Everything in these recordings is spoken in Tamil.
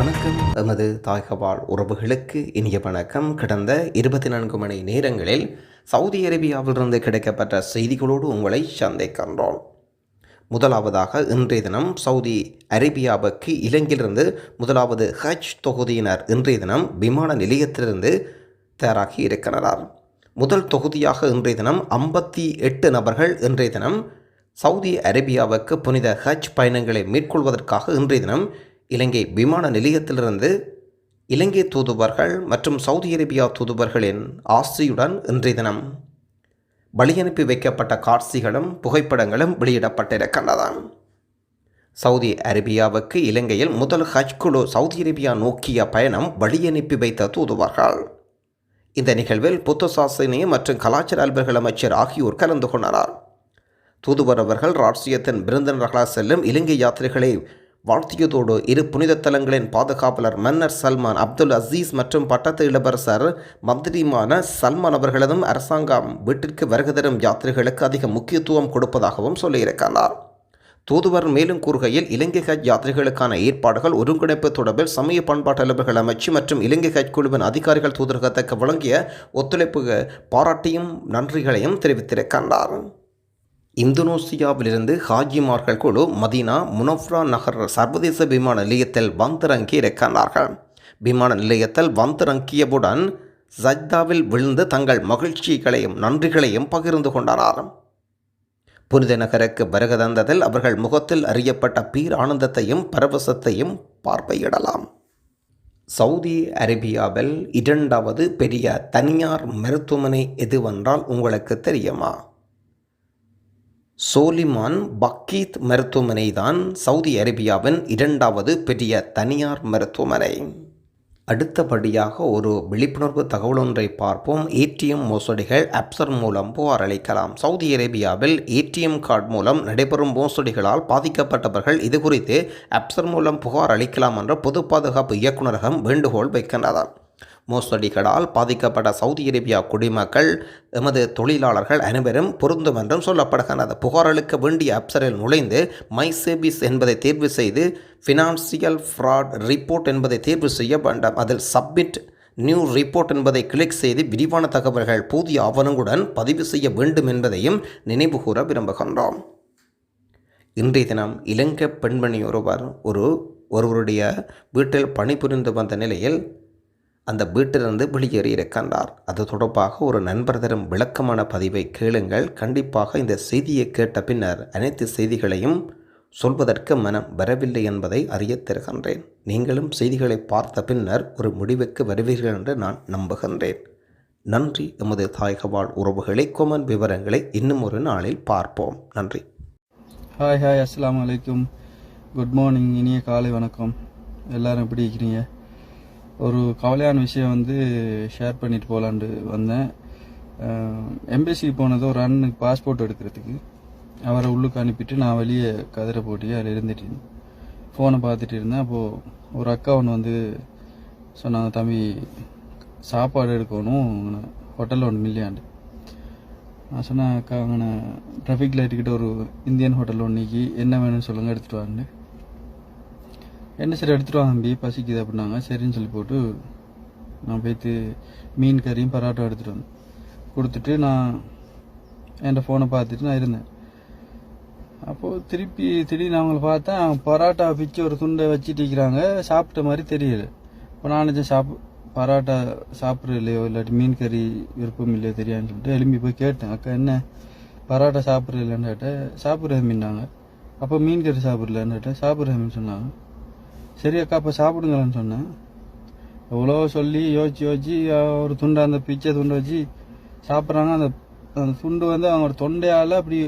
வணக்கம். எமது தாய்கவாழ் உறவுகளுக்கு இனிய வணக்கம். கடந்த இருபத்தி நான்கு மணி நேரங்களில் சவுதி அரேபியாவிலிருந்து கிடைக்கப்பட்ட செய்திகளோடு உங்களை சந்திக்கின்றோம். முதலாவதாக இன்றைய தினம் சவுதி அரேபியாவுக்கு இலங்கையிலிருந்து முதலாவது ஹஜ் தொகுதியினர் இன்றைய தினம் விமான நிலையத்திலிருந்து தயாராகி இருக்கிறார். முதல் தொகுதியாக இன்றைய தினம் ஐம்பத்தி எட்டு நபர்கள் இன்றைய தினம் சவுதி அரேபியாவுக்கு புனித ஹஜ் பயணங்களை மேற்கொள்வதற்காக இன்றைய தினம் இலங்கை விமான நிலையத்திலிருந்து இலங்கை தூதுவர்கள் மற்றும் சவுதி அரேபியா தூதுவர்களின் ஆசியுடன் இன்றைய தினம் வழியனுப்பி வைக்கப்பட்ட காட்சிகளும் புகைப்படங்களும் வெளியிடப்பட்டிருக்கின்றன. சவுதி அரேபியாவுக்கு இலங்கையில் முதல் ஹஜ் குழு சவுதி அரேபியா நோக்கிய பயணம் வழியனுப்பி வைத்த தூதுவர்கள். இந்த நிகழ்வில் புத்த சாசனி மற்றும் கலாச்சார அலுவல்கள் அமைச்சர் ஆகியோர் கலந்து கொண்டனர். தூதுவர் அவர்கள் ராஷ்டிரியத்தின் விருந்தினர்களாக செல்லும் இலங்கை யாத்திரைகளை வாழ்த்தியதோடு இரு புனித தலங்களின் பாதுகாவலர் மன்னர் சல்மான் அப்துல் அசீஸ் மற்றும் பட்டத்து இளவரசர் மந்திரியுமான சல்மான் அவர்களதும் அரசாங்கம் வீட்டிற்கு வருகை தரும் யாத்திரைகளுக்கு அதிக முக்கியத்துவம் கொடுப்பதாகவும் சொல்லியிருக்கிறார். தூதுவர் மேலும் கூறுகையில் இலங்கை ஹஜ் யாத்திரைகளுக்கான ஏற்பாடுகள் ஒருங்கிணைப்பு தொடர்பில் சமய பண்பாட்டு அலுவல்கள் அமைச்சு மற்றும் இலங்கை ஹஜ் குழுவின் அதிகாரிகள் தூதரகத்துக்கு வழங்கிய ஒத்துழைப்பு பாராட்டியும் நன்றிகளையும் தெரிவித்திருக்கின்றார் இந்தோனேசியாவிலிருந்து ஹாஜிமார்கள் குழு மதீனா முனஃப்ரா நகர் சர்வதேச விமான நிலையத்தில் வந்திறங்கி இருக்கிறார்கள் விமான நிலையத்தில் வந்திறங்கியவுடன் ஜஜ்தாவில் விழுந்து தங்கள் மகிழ்ச்சிகளையும் நன்றிகளையும் பகிர்ந்து கொண்டனர் புனித நகருக்கு வருக தந்ததில் அவர்கள் முகத்தில் அறியப்பட்ட பீர் ஆனந்தத்தையும் பரவசத்தையும் பார்வையிடலாம். சவுதி அரேபியாவில் இரண்டாவது பெரிய தனியார் மருத்துவமனை எதுவென்றால் உங்களுக்கு தெரியுமா? சோலிமான் பக்கீத் மருத்துவமனை தான் சவுதி அரேபியாவின் இரண்டாவது பெரிய தனியார் மருத்துவமனை. அடுத்தபடியாக ஒரு விழிப்புணர்வு தகவல் ஒன்றை பார்ப்போம். ஏடிஎம் மோசடிகள் ஆப்சர் மூலம் புகார் அளிக்கலாம். சவுதி அரேபியாவில் ஏடிஎம் கார்டு மூலம் நடைபெறும் மோசடிகளால் பாதிக்கப்பட்டவர்கள் இது குறித்து அப்சர் மூலம் புகார் அளிக்கலாம் என்ற பொது பாதுகாப்பு இயக்குநரகம் வேண்டுகோள் வைக்கின்றனர் மோசடிகளால் பாதிக்கப்பட்ட சவுதி அரேபியா குடிமக்கள் எமது தொழிலாளர்கள் அனைவரும் பொருந்தும் என்றும் சொல்லப்படுகின்றது புகார் அளிக்க வேண்டிய அப்சரில் நுழைந்து மைசேபிஸ் என்பதை தேர்வு செய்து ஃபினான்சியல் ஃப்ராட் ரிப்போர்ட் என்பதை தேர்வு செய்ய வேண்டாம். அதில் சப்மிட் நியூ ரிப்போர்ட் என்பதை கிளிக் செய்து விரிவான தகவல்கள் புதிய ஆவணங்களுடன் பதிவு செய்ய வேண்டும் என்பதையும் நினைவு கூற விரும்புகின்றோம். இன்றைய தினம் இலங்கை பெண்மணி ஒருவர் ஒரு ஒருவருடைய வீட்டில் பணிபுரிந்து வந்த நிலையில் அந்த வீட்டிலிருந்து வெளியேறி இருக்கின்றார் அது தொடர்பாக ஒரு நண்பர் தரும் விளக்கமான பதிவை கேளுங்கள். கண்டிப்பாக இந்த செய்தியை கேட்ட பின்னர் அனைத்து செய்திகளையும் சொல்வதற்கு மனம் வரவில்லை என்பதை அறியத் தருகின்றேன். நீங்களும் செய்திகளை பார்த்த பின்னர் ஒரு முடிவுக்கு வருவீர்கள் என்று நான் நம்புகின்றேன். நன்றி. எமது தாய்கவால் உறவுகளை கொமன் விவரங்களை இன்னும் ஒரு நாளில் பார்ப்போம். நன்றி. ஹாய் ஹாய் அஸ்லாம் அலைக்கும் குட் மார்னிங் இனிய காலை வணக்கம். எல்லாரும் எப்படி இருக்கிறீங்க? ஒரு கவலையான விஷயம் வந்து ஷேர் பண்ணிட்டு போகலான்ட்டு வந்தேன். எம்பசி போனது ஒரு அண்ணனுக்கு பாஸ்போர்ட் எடுக்கிறதுக்கு. அவரை உள்ளுக்கு அனுப்பிட்டு நான் வெளியே கதிரை போட்டி அதில் இருந்துட்டு இருந்தேன் ஃபோனை பார்த்துட்டு இருந்தேன். அப்போது ஒரு அக்கா ஒன்று வந்து சொன்னாங்க தம்பி சாப்பாடு எடுக்கணும். ஹோட்டலில் ஒன்று மில்லியாண்டு நான் சொன்னேன் அக்கா அங்கே ட்ராஃபிக் லைட்டுக்கிட்ட ஒரு இந்தியன் ஹோட்டல் ஒன்றைக்கு என்ன வேணும்னு சொல்லுங்கள் எடுத்துகிட்டு வாங்க என்ன சரி எடுத்துகிட்டு வாங்க தம்பி பசிக்குது அப்படின்னாங்க. சரின்னு சொல்லி போட்டு நான் போய்த்து மீன் கறியும் பரோட்டா எடுத்துகிட்டு வந்தேன். கொடுத்துட்டு நான் என் ஃபோனை பார்த்துட்டு நான் இருந்தேன். அப்போது திருப்பி திடீர்னு அவங்கள பார்த்தேன் பரோட்டா பிச்சு ஒரு துண்டை வச்சுட்டு இருக்கிறாங்க. சாப்பிட்ட மாதிரி தெரியல. இப்போ நான் நினச்சேன் சாப் பரோட்டா சாப்பிட்ற இல்லையோ இல்லாட்டி மீன் கறி விருப்பம் இல்லையோ தெரியாதுன்னு சொல்லிட்டு எலும்பி போய் கேட்டேன். அக்கா என்ன? பரோட்டா சாப்பிட்ற இல்லைன்னு கேட்டேன். சாப்பிட்ற மீன்னாங்க அப்போ மீன் கறி சாப்பிட்லன்னு கேட்டேன். சாப்பிட்ற மீன் சொன்னாங்க. சரி அக்கா அப்போ சாப்பிடுங்களேன்னு சொன்னேன். எவ்வளோ சொல்லி யோசிச்சு யோசிச்சு ஒரு துண்டை அந்த பிச்சை துண்டை வச்சு சாப்பிட்றாங்க. அந்த அந்த துண்டு வந்து அவங்க தொண்டையால் அப்படி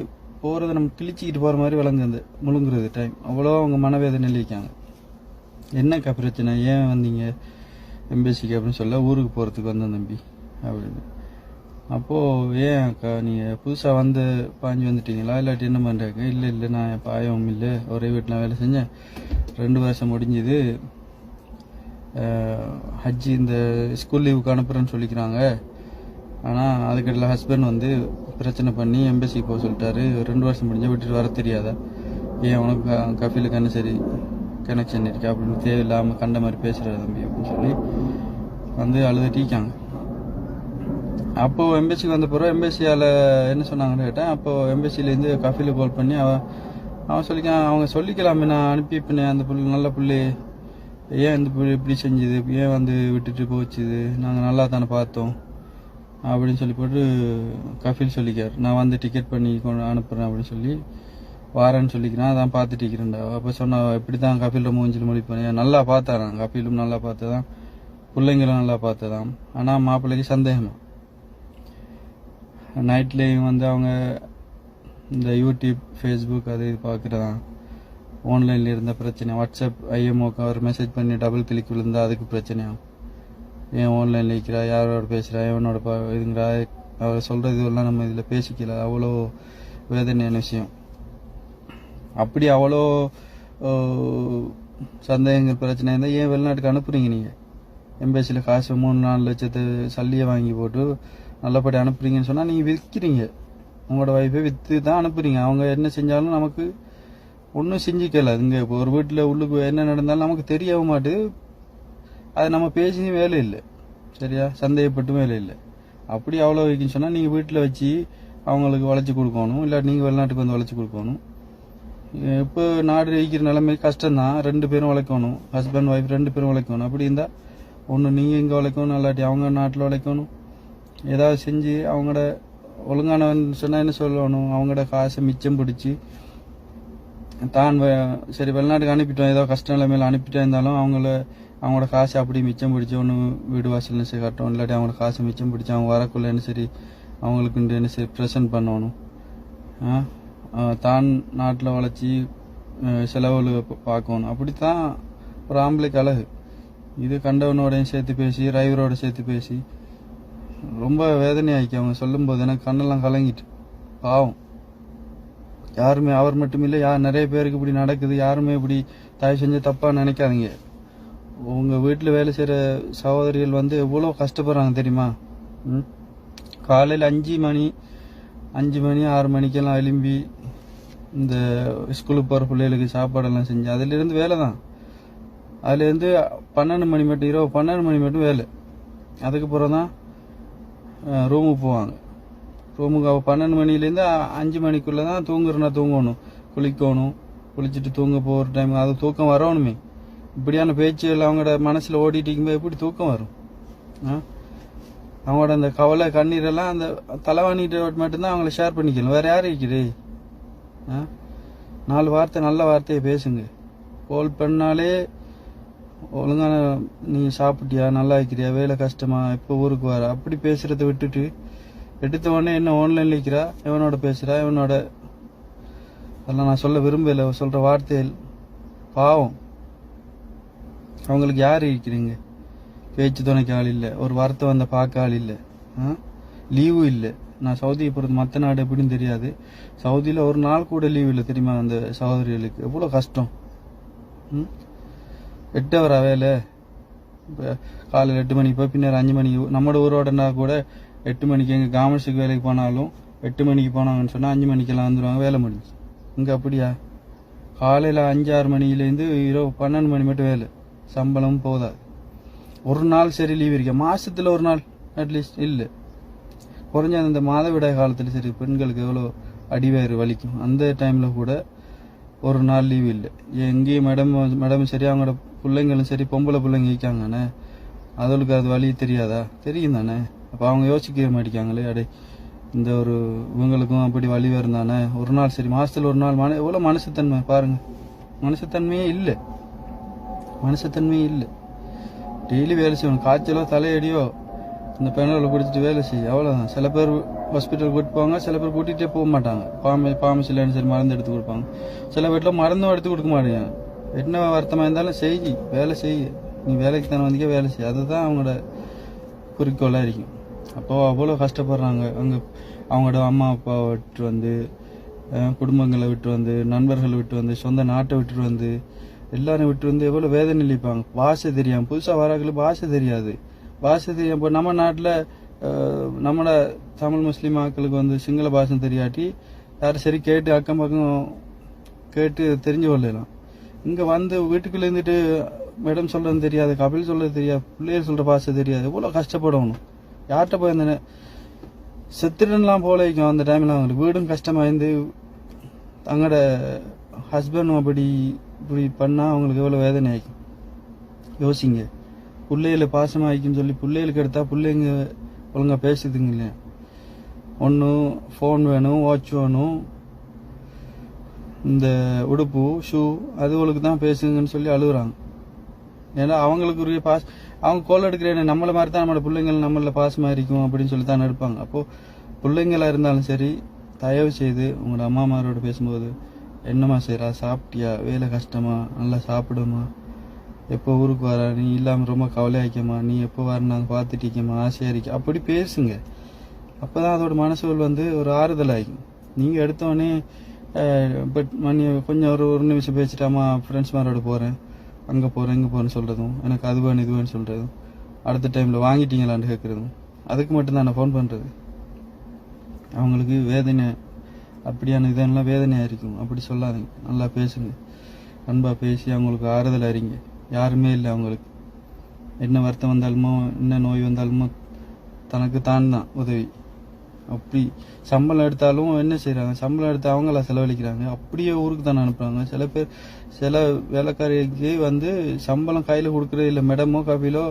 போகிறத நம்ம கிழிச்சிக்கிட்டு போகிற மாதிரி விளங்குது அந்த முழுங்குறது டைம் அவ்வளோ அவங்க மனவேதனை இருக்காங்க என்னக்கா பிரச்சனை? ஏன் வந்தீங்க? எம்பசிக்கு அப்படின்னு சொல்ல ஊருக்கு போகிறதுக்கு வந்தேன் தம்பி அப்படின்னு. அப்போது ஏன் அக்கா நீங்கள் புதுசாக வந்து பாஞ்சு வந்துட்டீங்களா? இல்லாட்டி என்ன பண்ணுறாங்க இல்லை இல்லை நான் பாயம் இல்லை. ஒரே வீட்டில் வேலை செஞ்சேன். ரெண்டு வருஷம் முடிஞ்சுது. ஹஜ்ஜி இந்த ஸ்கூல் லீவுக்கு அனுப்புகிறேன்னு சொல்லிக்கிறாங்க. ஆனால் அதுக்கடையில் ஹஸ்பண்ட் வந்து பிரச்சனை பண்ணி எம்பசிக்கு போக சொல்லிட்டாரு. ரெண்டு வருஷம் முடிஞ்ச விட்டுட்டு வர தெரியாதா. ஏன் உனக்கு க- கஃபீலுக்கு என்ன சரி? கனெக்ஷன் இருக்கு அப்படின்னு தேவையில்லாமல் கண்ட மாதிரி பேசுகிற தம்பி அப்படின்னு சொல்லி வந்து அழுதுட்டிக்காங்க அப்போது எம்பசிக்கு வந்த பிறகு எம்பசியால் என்ன சொன்னாங்கன்னு கேட்டேன். அப்போ எம்பசிலேருந்து கஃபில கால் பண்ணி அவன் அவன் சொல்லிக்கான் அவங்க சொல்லிக்கலாமே நான் அனுப்பி பின்னே அந்த புள்ளி நல்ல புள்ளி. ஏன் இந்த புள்ளி இப்படி செஞ்சுது? ஏன் வந்து விட்டுட்டு போச்சுது? நாங்கள் நல்லா தானே பார்த்தோம். அப்படின்னு சொல்லி போட்டு கஃபில் சொல்லிக்கார். நான் வந்து டிக்கெட் பண்ணி கொண்டு அனுப்புகிறேன் அப்படின்னு சொல்லி வாரேன்னு சொல்லிக்கிறேன். அதான் பார்த்துட்டு இருக்கிறேன்டா. அப்போ சொன்ன இப்படி தான் கபிலில் மூஞ்சில் முடிப்பேன். நல்லா பார்த்தாரான் கபிலும் நல்லா பார்த்ததான் பிள்ளைங்களும் நல்லா பார்த்ததான் ஆனால் மாப்பிள்ளைக்கு சந்தேகமா? நைட்லேயும் வந்து அவங்க இந்த யூடியூப் ஃபேஸ்புக் அது இது பார்க்குறதான் ஆன்லைனில் இருந்த பிரச்சனை. வாட்ஸ்அப் ஐஎம்ஓக்கு அவர் மெசேஜ் பண்ணி டபுள் கிளிக் விழுந்தா அதுக்கு பிரச்சனையும் ஏன் ஆன்லைனில் இருக்கிறா யாரோட பேசுகிறா எவனோட பா இதுங்கிறா? அவர் சொல்கிறது இதெல்லாம் நம்ம இதில் பேசிக்கல. அவ்வளோ வேதனையான விஷயம். அப்படி அவ்வளோ சந்தேகங்கள் பிரச்சனை இருந்தால் ஏன் வெளிநாட்டுக்கு அனுப்புறீங்க நீங்கள் எம்பேசியில் காசு மூணு நாலு லட்சத்து சல்லியை வாங்கி போட்டு நல்லபடி அனுப்புறீங்கன்னு சொன்னால் நீங்கள் விற்கிறீங்க. உங்களோட ஒய்ஃபை விற்று தான் அனுப்புறீங்க. அவங்க என்ன செஞ்சாலும் நமக்கு ஒன்றும் செஞ்சுக்கல. இங்கே இப்போ ஒரு வீட்டில் உள்ளுக்கு என்ன நடந்தாலும் நமக்கு தெரியவும் மாட்டுது. அது நம்ம பேசியும் வேலை இல்லை. சரியா? சந்தேகப்பட்டும் வேலை இல்லை. அப்படி அவ்வளோ வைக்குன்னு சொன்னால் நீங்கள் வீட்டில் வச்சு அவங்களுக்கு வளைச்சி கொடுக்கணும். இல்லை நீங்கள் வெளிநாட்டுக்கு வந்து வளைச்சி கொடுக்கணும். இப்போ நாடு வைக்கிற நிலைமை கஷ்டம்தான். ரெண்டு பேரும் உழைக்கணும் ஹஸ்பண்ட் ஒய்ஃப் ரெண்டு பேரும் உழைக்கணும் அப்படி இருந்தால் ஒன்று நீங்கள் இங்கே உழைக்கணும் இல்லாட்டி அவங்க நாட்டில் உழைக்கணும் ஏதாவது செஞ்சு அவங்களோட ஒழுங்கானவன் சொன்னால் என்ன சொல்லணும்? அவங்களோட காசை மிச்சம் பிடிச்சி தான் சரி வெளிநாட்டுக்கு அனுப்பிட்டோம். ஏதோ கஷ்ட இல்லாமல் அனுப்பிட்டே இருந்தாலும் அவங்கள அவங்களோட காசை அப்படி மிச்சம் பிடிச்சி ஒன்று வீடு வாசல் சரி கட்டணும். இல்லாட்டி அவங்களோட காசை மிச்சம் பிடிச்சி அவங்க வரக்குள்ள என்ன சரி அவங்களுக்கு என்ன சரி ப்ரெசன்ட் பண்ணணும். தான் நாட்டில் வளர்ச்சி செலவுகள் பார்க்கணும் பார்க்கணும். அப்படித்தான் ஒரு ஆம்பளைக்கு அழகு. இது கண்டவனோடையும் சேர்த்து பேசி டிரைவரோட சேர்த்து பேசி ரொம்ப வேதனையாக்கி அவங்க சொல்லும்போது எனக்கு கண்ணெல்லாம் கலங்கிட்டு. பாவம். யாருமே அவர் மட்டும் இல்லை யார் நிறைய பேருக்கு இப்படி நடக்குது. யாருமே இப்படி தயவு செஞ்சு தப்பாக நினைக்காதீங்க. உங்கள் வீட்டில் வேலை செய்கிற சகோதரிகள் வந்து எவ்வளோ கஷ்டப்படுறாங்க தெரியுமா? ம்? காலையில் அஞ்சு மணி அஞ்சு மணி ஆறு மணிக்கெல்லாம் எழும்பி இந்த ஸ்கூலுக்கு போகிற பிள்ளைகளுக்கு சாப்பாடெல்லாம் செஞ்சு அதிலிருந்து வேலை தான். அதுலேருந்து பன்னெண்டு மணி மட்டும் இரவு பன்னெண்டு மணி மட்டும் வேலை. அதுக்கப்புறம் தான் ரூமுக்கு போவாங்க. ரூமுக்கு அவள் பன்னெண்டு மணிலேருந்து அஞ்சு மணிக்குள்ளே தான் தூங்குறனா தூங்கணும். குளிக்கணும். குளிச்சுட்டு தூங்க போகிற டைம் அது தூக்கம் வரணுமே. இப்படியான பேச்சுகள் அவங்களோட மனசில் ஓடிட்டு இருக்கும்போது எப்படி தூக்கம் வரும்? ஆ? அவங்களோட அந்த கவலை கண்ணீரெல்லாம் அந்த தலைவாணிகிட்ட மட்டும்தான் அவங்கள ஷேர் பண்ணிக்கணும். வேறு யாரும் இருக்குது ஆ? நாலு வார்த்தை நல்ல வார்த்தையை பேசுங்க. கோல் பண்ணாலே ஒழுங்கான நீ சாப்பிட்டியா? நல்லா இருக்கிறியா வேலை கஷ்டமா? இப்போ ஊருக்கு வர? அப்படி பேசுறதை விட்டுட்டு எடுத்த உடனே என்ன ஆன்லைனில் இருக்கிறா இவனோட பேசுகிறா இவனோட அதெல்லாம் நான் சொல்ல விரும்பலை. சொல்கிற வார்த்தைகள் பாவம். அவங்களுக்கு யார் இருக்கிறீங்க? பேச்சு துணைக்கு ஆள் இல்லை. ஒரு வார்த்தை வந்த பார்க்க ஆள் இல்லை. லீவும் இல்லை. நான் சவுதியை பொறுத்து மற்ற நாடு எப்படின்னு தெரியாது. சவுதியில் ஒரு நாள் கூட லீவ் இல்லை தெரியுமா அந்த சகோதரிகளுக்கு? எவ்வளோ கஷ்டம். ம்? எட்டு அவரா வேலை இப்போ காலையில் எட்டு மணிக்கு போய் பின்னர் அஞ்சு மணிக்கு நம்மளோட ஊரோடனா கூட எட்டு மணிக்கு எங்கள் காமர்ஸுக்கு வேலைக்கு போனாலும் எட்டு மணிக்கு போனாங்கன்னு சொன்னால் அஞ்சு மணிக்கெல்லாம் வந்துடுவாங்க வேலை முடிஞ்சு இங்கே அப்படியா? காலையில் அஞ்சு ஆறு மணிலேருந்து இரவு பன்னெண்டு மணி மட்டும் வேலை. சம்பளம் போதாது. ஒரு நாள் சரி லீவ் இருக்க? மாதத்தில் ஒரு நாள் அட்லீஸ்ட் இல்லை. குறைஞ்ச அந்த மாதவிடாய் காலத்தில் சரி பெண்களுக்கு எவ்வளோ அடிவேறு வலிக்கும். அந்த டைமில் கூட ஒரு நாள் லீவ் இல்லை. எங்கேயும் மேடம் மேடம் சரி அவங்களோட பிள்ளைங்களும் சரி பொம்பளை பிள்ளைங்க இருக்காங்கண்ணே. அதுகளுக்கு அது வழி தெரியாதா? தெரியும் தானே. அப்போ அவங்க யோசிக்க மாட்டேங்காங்களே அடே இந்த ஒரு இவங்களுக்கும் அப்படி வழி வருந்தானே ஒரு நாள் சரி மாதத்தில் ஒரு நாள் மன எவ்வளோ மனுஷத்தன்மை பாருங்கள் மனுஷத்தன்மையே இல்லை. மனுஷத்தன்மையே இல்லை. டெய்லி வேலை செய்யணும். காய்ச்சலோ தலையடியோ இந்த பெண்களை பிடிச்சிட்டு வேலை செய்ய. அவ்வளோதான் சில பேர் ஹாஸ்பிட்டல் கூட்டிட்டு போவாங்க சில பேர் கூட்டிகிட்டே போக மாட்டாங்க. பாம்பு பாமசிலன்னு சரி மருந்து எடுத்து கொடுப்பாங்க. சில வீட்டில் மருந்தும் எடுத்து கொடுக்க மாட்டேங்க என்ன வருத்தமாக இருந்தாலும் செய் வேலை செய். நீ வேலைக்கு தானே வந்தீங்க வேலை செய். அதுதான் அவங்களோட குறிக்கோளாக இருக்கும். அப்போ அவ்வளோ கஷ்டப்படுறாங்க. அங்கே அவங்களோட அம்மா அப்பாவை விட்டு வந்து குடும்பங்களை விட்டு வந்து நண்பர்களை விட்டு வந்து சொந்த நாட்டை விட்டுட்டு வந்து எல்லாரும் விட்டு வந்து எவ்வளோ வேதனை நிலைப்பாங்க பாஷை தெரியாமல் புதுசாக வராக்களுக்கு பாஷை தெரியாது. பாஷை தெரியும் இப்போ நம்ம நாட்டில் நம்மளோட தமிழ் முஸ்லீம் மக்களுக்கு வந்து சிங்கள பாஷை தெரியாட்டி யாரும் சரி கேட்டு அக்கம் பக்கம் கேட்டு தெரிஞ்சு கொள்ளலாம். இங்கே வந்து வீட்டுக்குள்ளே இருந்துட்டு மேடம் சொல்கிறது தெரியாது கபில் சொல்கிறது தெரியாது பிள்ளைகள் சொல்கிற பாஷை தெரியாது. எவ்வளோ கஷ்டப்படணும். யார்கிட்ட போய் அந்த செத்துடன்லாம் போல வைக்கும் அந்த டைமில் அவங்களுக்கு வீடும் கஷ்டமாக இருந்து தங்களோட ஹஸ்பண்டும் அப்படி இப்படி பண்ணால் அவங்களுக்கு எவ்வளோ வேதனை ஆகிக்கும் யோசிங்க. பிள்ளைகள பாசமாக ஆகிக்குன்னு சொல்லி பிள்ளைகளுக்கு எடுத்தால் பிள்ளைங்க ஒழுங்காக பேசுதுங்க இல்லையா? ஒன்று ஃபோன் வேணும் வாட்ச் வேணும். இந்த உடுப்பு ஷூ அதுகளுக்கு தான் பேசுங்கன்னு சொல்லி அழுகுறாங்க. ஏன்னா அவங்களுக்கு உரிய பாஸ் அவங்க கோல் எடுக்கிறேன் நம்மளை மாதிரி தான் நம்மளோட பிள்ளைங்கள் நம்மள பாசமாக இருக்கும் அப்படின்னு சொல்லி தான் எடுப்பாங்க. அப்போது பிள்ளைங்களா இருந்தாலும் சரி தயவு செய்து உங்களோட அம்மாமாரோட பேசும்போது என்னம்மா செய்கிறா சாப்பிட்டியா? வேலை கஷ்டமா? நல்லா சாப்பிடுமா? எப்போ ஊருக்கு வர நீ இல்லாமல் ரொம்ப கவலையாக்கம்மா நீ எப்போ வர நாங்கள் பார்த்துட்டிக்கம்மா ஆசையாக இருக்க. அப்படி பேசுங்க. அப்போ தான் அதோட மனசுகள் வந்து ஒரு ஆறுதலாகும் நீங்கள் எடுத்தோடனே பட் மணி கொஞ்சம் ஒரு ஒரு நிமிஷம் பேசிட்டாமா ஃப்ரெண்ட்ஸ் மாரோட போகிறேன் அங்கே போகிறேன் இங்கே போகிறேன்னு சொல்கிறதும் எனக்கு அது வேணும் இது வேணும் சொல்கிறதும் அடுத்த டைமில் வாங்கிட்டீங்களான்னு கேட்குறதும் அதுக்கு மட்டும்தான் நான் ஃபோன் பண்ணுறது அவங்களுக்கு வேதனை அப்படியான இதெல்லாம் வேதனையாக இருக்கும். அப்படி சொல்லாதீங்க. நல்லா பேசுங்க. அன்பாக பேசி அவங்களுக்கு ஆறுதல் அறிங்க. யாருமே இல்லை அவங்களுக்கு. என்ன வருத்தம் வந்தாலுமோ என்ன நோய் வந்தாலுமோ தனக்கு தான் தான் உதவி. அப்படி சம்பளம் எடுத்தாலும் என்ன செய்கிறாங்க சம்பளம் எடுத்து அவங்கள செலவழிக்கிறாங்க. அப்படியே ஊருக்கு தானே அனுப்புகிறாங்க சில பேர் சில வேலைக்காரிக்கு வந்து சம்பளம் கையில் கொடுக்குறது இல்லை. மேடமோ காஃபிலோ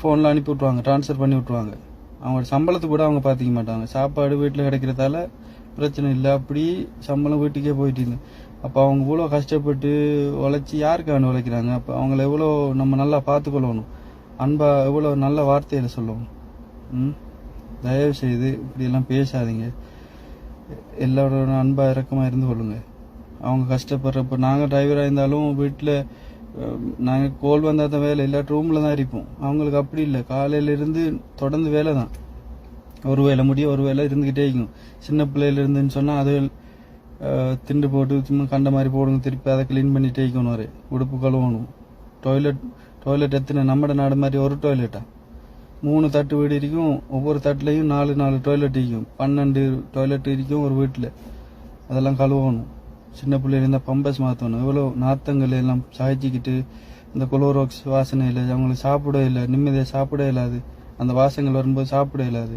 ஃபோனில் அனுப்பி விட்ருவாங்க ட்ரான்ஸ்ஃபர் பண்ணி விட்ருவாங்க அவங்களோட சம்பளத்தை கூட அவங்க பார்த்துக்க மாட்டாங்க. சாப்பாடு வீட்டில் கிடைக்கிறதால பிரச்சனை இல்லை. அப்படி சம்பளம் வீட்டுக்கே போயிட்டு இருந்தேன் அப்போ அவங்க இவ்வளோ கஷ்டப்பட்டு உழைச்சி யாருக்கான உழைக்கிறாங்க? அப்போ அவங்கள எவ்வளோ நம்ம நல்லா பார்த்துக்கொள்ளணும். அன்பா எவ்வளோ நல்ல வார்த்தையில் சொல்லணும். ம்? தயவு செய்து இப்படியெல்லாம் பேசாதீங்க. எல்லாரோட அன்பாக இறக்கமாக இருந்து கொள்ளுங்க. அவங்க கஷ்டப்படுறப்ப நாங்கள் டிரைவராக இருந்தாலும் வீட்டில் நாங்கள் கோல் வந்தால் தான் வேலை இல்லாட்டி ரூமில் தான் இருப்போம். அவங்களுக்கு அப்படி இல்லை. காலையிலேருந்து தொடர்ந்து வேலை தான். ஒரு வேலை முடிய ஒரு வேலை இருந்துக்கிட்டே இருக்கும். சின்ன பிள்ளையில இருந்துன்னு சொன்னால் அது திண்டு போட்டு சும்மா கண்ட மாதிரி போடுங்க திருப்பி அதை க்ளீன் பண்ணிட்டு வைக்கணும் ஒரு உடுப்பு கழுவணும் டாய்லெட் டாய்லெட் எத்தனை நம்மட நாடு மாதிரி ஒரு டாய்லெட்டா மூணு தட்டு வீடு இருக்கும் ஒவ்வொரு தட்டுலையும் நாலு நாலு டாய்லெட் இருக்கும் பன்னெண்டு டாய்லெட் இருக்கும் ஒரு வீட்டில் அதெல்லாம் கழுவணும் சின்ன பிள்ளைங்க இருந்தால் பம்பஸ் மாற்றணும் எவ்வளோ நாத்தங்கள் எல்லாம் சாய்ச்சிக்கிட்டு இந்த குளோரோக்ஸ் வாசனை இல்லை அவங்களுக்கு சாப்பிட இல்லை நிம்மதியாக சாப்பிட இல்லாது அந்த வாசங்கள் வரும்போது சாப்பிட இல்லாது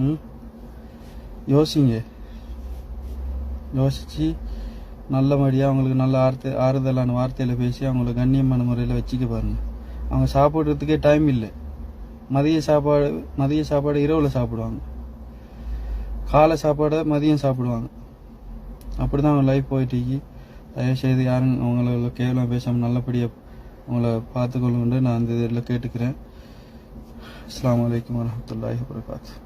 ம் யோசிங்க யோசித்து நல்லபடியாக அவங்களுக்கு நல்ல ஆர்த்த ஆறுதலான வார்த்தையில் பேசி அவங்கள கண்ணியமான முறையில் வச்சுக்க பாருங்கள் அவங்க சாப்பிட்றதுக்கே டைம் இல்லை. மதிய சாப்பாடு மதிய சாப்பாடு இரவில் சாப்பிடுவாங்க. காலை சாப்பாடை மதியம் சாப்பிடுவாங்க. அப்படி தான் அவங்க லைஃப் போயிட்டு தயவுசெய்து தயவு செய்து யாரும் அவங்கள கேவலம் பேசாமல் நல்லபடியாக அவங்கள பார்த்துக்கொள்ளுண்டு நான் அந்த இதில் கேட்டுக்கிறேன். அஸ்லாம் வலைக்கம் வரமத்துல்லாஹி வரகாத்து